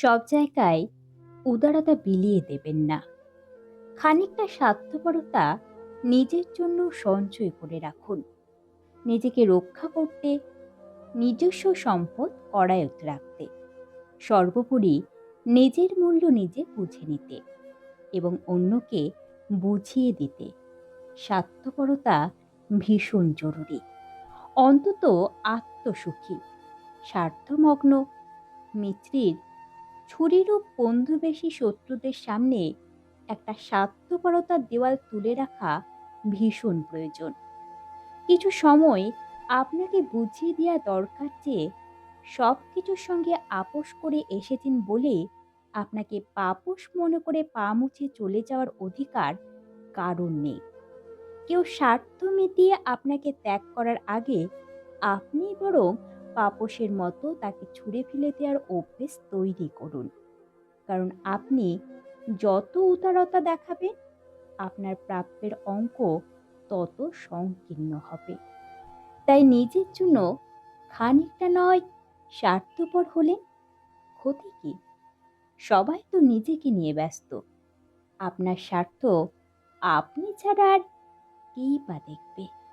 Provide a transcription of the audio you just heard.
সব জায়গায় উদারতা বিলিয়ে দেবেন না। খানিকটা স্বার্থপরতা নিজের জন্য সঞ্চয় করে রাখুন। নিজেকে রক্ষা করতে, নিজস্ব সম্পদ করায়ত রাখতে। সর্বোপরি নিজের মূল্য নিজে বুঝে নিতে এবং অন্যকে বুঝিয়ে দিতে। স্বার্থপরতা ভীষণ জরুরি। অন্তত আত্মসুখী, স্বার্থমগ্ন, মিত্রির ছুরিরূপ বন্ধুবেশী শত্রুদের সামনে একটা স্বার্থপরতার দেওয়াল তুলে রাখা ভীষণ প্রয়োজন। কিছু সময় আপনাকে বুঝিয়ে দেওয়া দরকার যে সব কিছুর সঙ্গে আপোষ করে এসেছেন বলে আপনাকে পাপোশ মনে করে পা মুছে চলে যাওয়ার অধিকার কারণ নেই। কেউ স্বার্থ মিটিয়ে আপনাকে ত্যাগ করার আগে আপনি বরং পাপোশের মতো তাকে ছুঁড়ে ফেলে দেওয়ার অভ্যেস তৈরি করুন। কারণ আপনি যত উদারতা দেখাবেন, আপনার প্রাপ্যের অঙ্ক তত সংকীর্ণ হবে। তাই নিজের জন্য খানিকটা নয়, স্বার্থপর হলেন ক্ষতি কি? সবাই তো নিজেকে নিয়ে ব্যস্ত। আপনার স্বার্থ আপনি ছাড়া আর কেই বা দেখবে?